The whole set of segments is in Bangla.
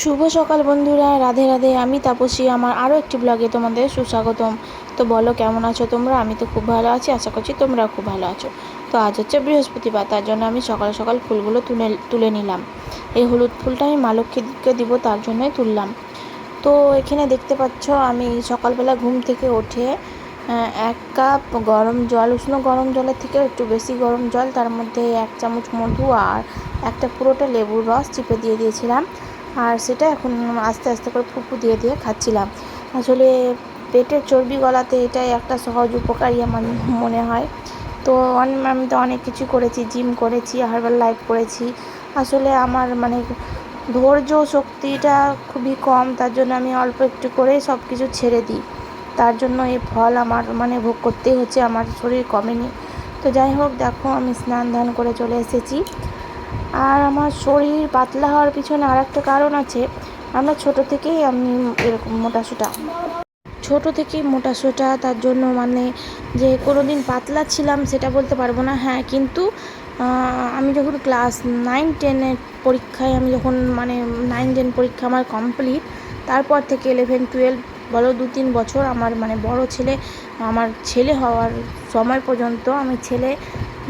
শুভ সকাল বন্ধুরা, রাধে রাধে। আমি তাপসী, আমার আরও একটি ব্লগে তোমাদের সুস্বাগতম। তো বলো, কেমন আছো তোমরা? আমি তো খুব ভালো আছি, আশা করছি তোমরাও খুব ভালো আছো। তো আজ হচ্ছে বৃহস্পতিবার, তার জন্য আমি সকাল সকাল ফুলগুলো তুলে তুলে নিলাম। এই হলুদ ফুলটা আমি মা লক্ষ্মীকে দিব, তার জন্যই তুললাম। তো এখানে দেখতে পাচ্ছ, আমি সকালবেলা ঘুম থেকে উঠে এক কাপ গরম জল, উষ্ণ গরম জলের থেকে একটু বেশি গরম জল, তার মধ্যে এক চামচ মধু আর একটা পুরোটা লেবুর রস চিপে দিয়ে দিয়েছিলাম। আর সেটা এখন আস্তে আস্তে করে ফুপু দিয়ে দিয়ে খাচ্ছিলাম। আসলে পেটের চর্বি গলাতে এটাই একটা সহজ উপকারী আমার মনে হয়। তো আমি তো অনেক কিছু করেছি জিম করেছি হার্বাল লাইফ করেছি। আসলে আমার মানে ধৈর্য শক্তিটা খুবই কম, তার জন্য আমি অল্প একটু করে সব কিছু ছেড়ে দিই। তার জন্য এই ফল আমার মানে ভোগ করতেই হচ্ছে, আমার শরীর কমেনি। তো যাই হোক, দেখো আমি স্নান ধান করে চলে এসেছি। আর আমার শরীর পাতলা হওয়ার পিছনে আর একটা কারণ আছে। আমরা ছোট থেকেই আমি এরকম মোটাসোটা ছোট থেকেই মোটাসোটা তার জন্য মানে যে কোনো দিন পাতলা ছিলাম সেটা বলতে পারব না। হ্যাঁ কিন্তু আমি যখন ক্লাস নাইন, টেনের পরীক্ষায় আমি যখন মানে নাইন, টেন পরীক্ষা আমার কমপ্লিট, তারপর থেকে ইলেভেন টুয়েলভ বলো দু তিন বছর আমার মানে বড় ছেলে, আমার ছেলে হওয়ার সময় পর্যন্ত আমি ছেলে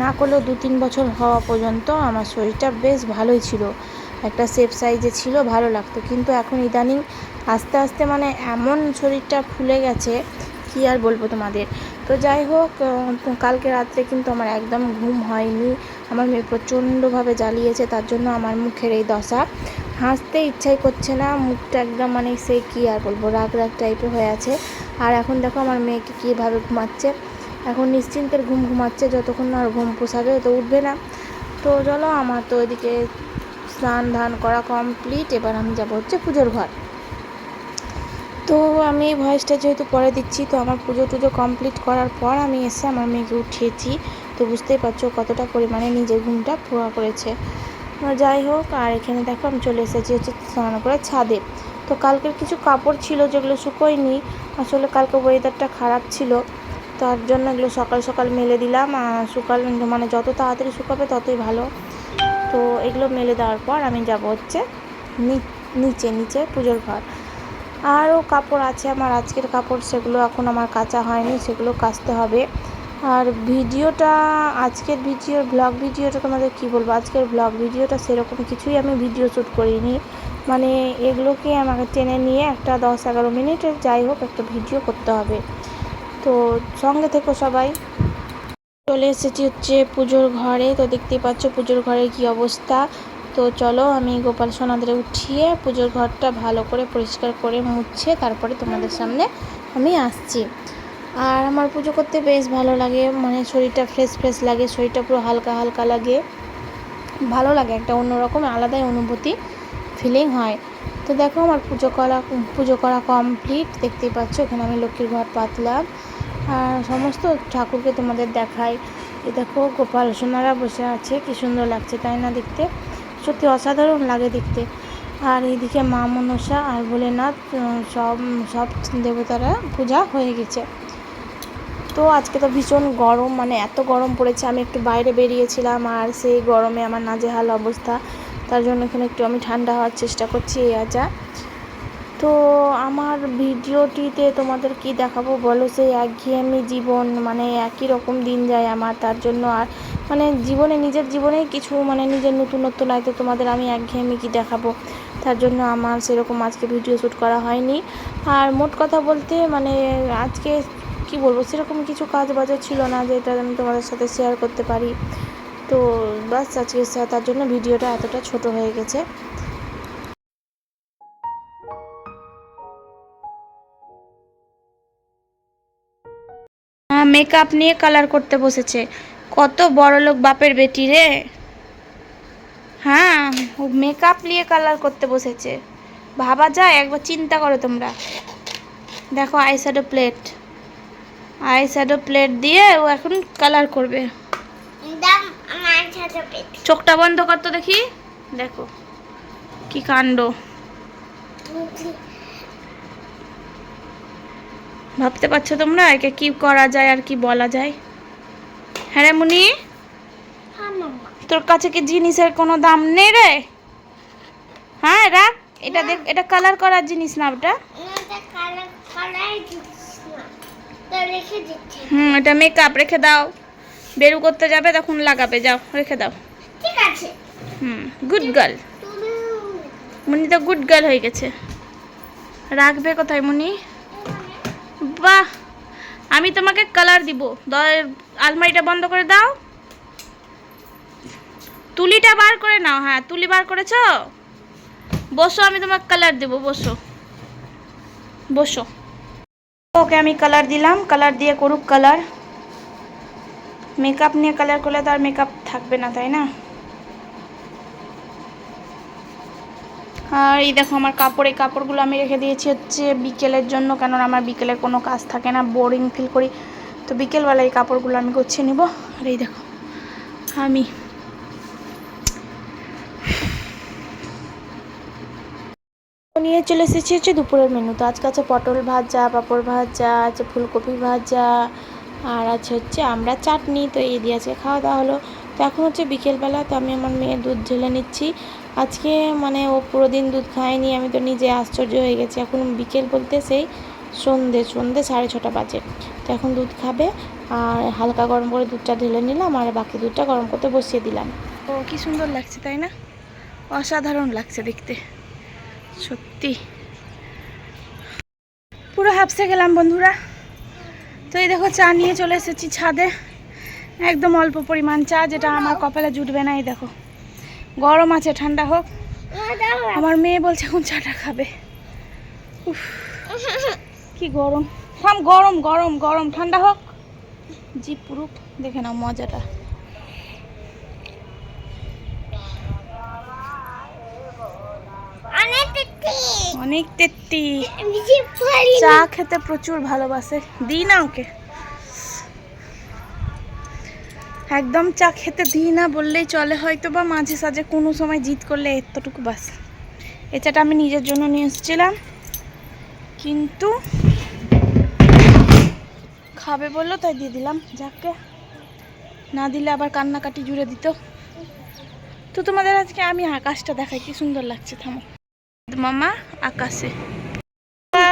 না করলেও দু তিন বছর হওয়া পর্যন্ত আমার শরীরটা বেশ ভালোই ছিল। একটা সেফ সাইজে ছিল, ভালো লাগতো। কিন্তু এখন ইদানিং আস্তে আস্তে মানে এমন শরীরটা ফুলে গেছে, কি আর বলব তোমাদের? তো যাই হোক কালকে রাত্রে কিন্তু আমার একদম ঘুম হয়নি। আমার মেয়ে প্রচণ্ডভাবে জ্বালিয়েছে, তার জন্য আমার মুখের এই দশা। হাসতে ইচ্ছাই করছে না, মুখটা একদম মানে সেই কী আর বলব রাগ রাগ টাইপের হয়ে আছে। আর এখন দেখো আমার মেয়েকে কীভাবে ঘুমাচ্ছে। এখন নিশ্চিন্তের ঘুম ঘুমাচ্ছে, যতক্ষণ না আর ঘুম পোষাবে তো উঠবে না। তো চলো, আমার তো এদিকে স্নান ধান করা কমপ্লিট এবার আমি যাব হচ্ছে পুজোর ঘর। তো আমি ভয়েসটা যেহেতু পরে দিচ্ছি, তো আমার পুজো টুজো কমপ্লিট করার পর আমি এসে আমার মেয়েকে উঠিয়েছি। তো বুঝতেই পারছ কতটা পরিমাণে নিজের ঘুমটা পুরো করেছে। যাই হোক, আর এখানে দেখো আমি চলে এসেছি হচ্ছে স্নান করে ছাদে। তো কালকের কিছু কাপড় ছিল যেগুলো শুকোয়নি, আসলে কালকে ওয়েদারটা খারাপ ছিল। তার জন্য এগুলো সকাল সকাল মেলে দিলাম সকাল মানে যত তাড়াতাড়ি শুকাবে ততই ভালো। তো এগুলো মেলে দেওয়ার পর আমি যাব হচ্ছে নিচে নিচে পুজোর ঘর। আরও কাপড় আছে আমার, আজকের কাপড় সেগুলো এখন আমার কাচা হয়নি, সেগুলো কাচতে হবে। আর ভিডিওটা, আজকের ভিডিও ব্লগ ভিডিওটা তোমাদের কি বলব? আজকের ব্লগ ভিডিওটা সেরকম কিছুই আমি ভিডিও শ্যুট করিনি। মানে এগুলোকে আমাকে টেনে নিয়ে একটা দশ এগারো মিনিটের যাই হোক একটা ভিডিও করতে হবে। তো সঙ্গে থেকো সবাই। চলে এসেছি হচ্ছে পুজোর ঘরে। তো দেখতেই পাচ্ছ পুজোর ঘরের কি অবস্থা। তো চলো আমি গোপাল সোনাদের উঠিয়ে পুজোর ঘরটা ভালো করে পরিষ্কার করে মুছে তারপরে তোমাদের সামনে আমি আসছি। আর আমার পুজো করতে বেশ ভালো লাগে। মানে শরীরটা ফ্রেশ ফ্রেশ লাগে। শরীরটা পুরো হালকা হালকা লাগে। ভালো লাগে, একটা অন্যরকম, আলাদাই অনুভূতি ফিলিং হয়। তো দেখো আমার পুজো করা পুজো করা কমপ্লিট দেখতেই পাচ্ছ ওখানে আমি লক্ষ্মীর ঘর পাতলাম। আর সমস্ত ঠাকুরকে তোমাদের দেখাই। এ দেখো, গোপাল সোনারা বসে আছে, কি সুন্দর লাগছে, তাই না দেখতে? সত্যি অসাধারণ লাগে দেখতে। আর এইদিকে মা মনসা আর ভোলেনাথ সব সব দেবতারা পূজা হয়ে গেছে। তো আজকে তো ভীষণ গরম মানে এত গরম পড়েছে, আমি একটু বাইরে বেরিয়েছিলাম আর সেই গরমে আমার নাজেহাল অবস্থা। তার জন্য এখানে একটু আমি ঠান্ডা হওয়ার চেষ্টা করছি, এই আজা তো আমার ভিডিওটিতে তোমাদের কি দেখাবো বলো? সেই একঘেয়েমি জীবন মানে একই রকম দিন যায় আমার, তার জন্য আর মানে জীবনে, নিজের জীবনে কিছু মানে নিজের নতুনত্ব নাই, তো তোমাদের আমি একঘেয়েমি কি দেখাবো? তার জন্য আমার সেরকম আজকে ভিডিও শ্যুট করা হয়নি। আর মোট কথা বলতে মানে আজকে কি বলব, সেরকম কিছু কাজ বাজার ছিল না, যেটা আমি তোমাদের সাথে শেয়ার করতে পারি। তো বাস আজকে, তার জন্য ভিডিওটা এতটা ছোট হয়ে গেছে। মেকআপ নিয়ে কালার করতে বসেছে। কত বড় লোক বাপের বেটি রে। হ্যাঁ ও মেকআপ নিয়ে কালার করতে বসেছে। ভাবা যায় একবার চিন্তা করো তোমরা। দেখো আইশ্যাডো প্লেট আইশ্যাডো প্লেট দিয়ে ও এখন কালার করবে। চোখটা বন্ধ করতো দেখি। দেখো কি কাণ্ড। ভাবতে পারছ তোমরা? একে কি করা যায় আর কি বলা যায়? হ্যাঁ রে মুনি? হ্যাঁ তোর কাছে কি জিনিসের কোনো দাম নেই রে? হ্যাঁ রাখ। এটা দেখ এটা কালার করার জিনিস না ওটা। হুম এটা মেকআপ রেখে দাও। বেরু করতে যাবে তখন লাগাবে। যাও রেখে দাও। ঠিক আছে। হুম গুড গার্ল মুনি তো গুড গার্ল হয়ে গেছে। রাখবে কোথায় মুনি? বাহ আমি তোমাকে কালার দিব। আলমারিটা বন্ধ করে দাও। তুলিটা বার করে নাও হ্যাঁ তুলি বার করেছ? বসো, আমি তোমাকে কালার দেবো, বসো। বসো। ওকে, আমি কালার দিলাম কালার দিয়ে করুক কালার মেকআপ নিয়ে কালার করলে তো আর মেকআপ থাকবে না, তাই না? আর এই দেখো আমার কাপড়, এই কাপড়গুলো আমি রেখে দিয়েছি হচ্ছে বিকেলের জন্য, কেননা আমার বিকেলের কোনো কাজ থাকে না বোরিং ফিল করি। তো বিকেলবেলা এই কাপড়গুলো আমি গুছিয়ে নিব। আর এই দেখো, আমি নিয়ে চলে এসেছি হচ্ছে দুপুরের মেনু তো আজকে আছে পটল ভাজা, পাঁপড় ভাজা, আছে ফুলকপি ভাজা, আর আছে হচ্ছে আমরা চাটনি। তো এই দিয়ে আজকে খাওয়া দাওয়া হলো। তো এখন হচ্ছে বিকেলবেলা, তো আমি আমার মেয়ের দুধ ঢেলে নিচ্ছি। আজকে মানে ও পুরো দিন দুধ খায়নি, আমি তো নিজে আশ্চর্য হয়ে গেছি। এখন বিকেল বলতে সেই সন্ধে সন্ধে সাড়ে ছটা বাজে। তো এখন দুধ খাবে আর হালকা গরম করে দুধটা ঢেলে নিলাম আর বাকি দুধটা গরম করতে বসিয়ে দিলাম। ও, কি সুন্দর লাগছে, তাই না? অসাধারণ লাগছে দেখতে। সত্যি। পুরো হাফসে গেলাম বন্ধুরা। তো এই দেখো, চা নিয়ে চলে এসেছি ছাদে। একদম অল্প পরিমাণ চা, যেটা আমার কপালে জুটবে না, এই দেখো। গরম আছে ঠান্ডা হোক। আমার মেয়ে বলছে এখন চাটা খাবে। উফ কি গরম। থাম গরম গরম গরম ঠান্ডা হোক। জিপ পুরুক দেখে নাও মজাটা। অনেক তেত্তি। চা খেতে প্রচুর ভালোবাসে। দিই না ওকে। একদম চা খেতে দিই না বললেই চলে হয়তো বা মাঝে সাঝে কোনো সময় জিদ করলে এতটুকু বাস। এ চাটা আমি নিজের জন্য নিয়ে এসেছিলাম। কিন্তু খাবে বলল, তাই দিয়ে দিলাম। যাকে না দিলে আবার কান্নাকাটি জুড়ে দিত। তো তোমাদের আজকে আমি আকাশটা দেখাই, কি সুন্দর লাগছে, থামো। মামা, আকাশে।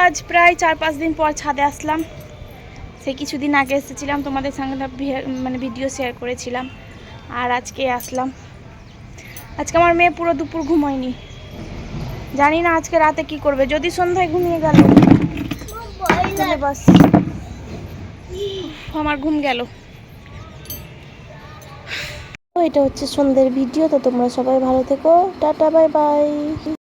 আজ প্রায় চার পাঁচ দিন পর ছাদে আসলাম। সে কিছুদিন আগে এসেছিলাম, তোমাদের সঙ্গে মানে ভিডিও শেয়ার করেছিলাম। আর আজকে আসলাম। আজকে আমার মেয়ে পুরো দুপুর ঘুমায়নি। জানি না আজকে রাতে কি করবে। যদি সন্ধ্যায় ঘুমিয়ে গেল আমার ঘুম গেল। এটা হচ্ছে সন্ধ্যের ভিডিও তো তোমরা সবাই ভালো থেকো। Tata, bye bye.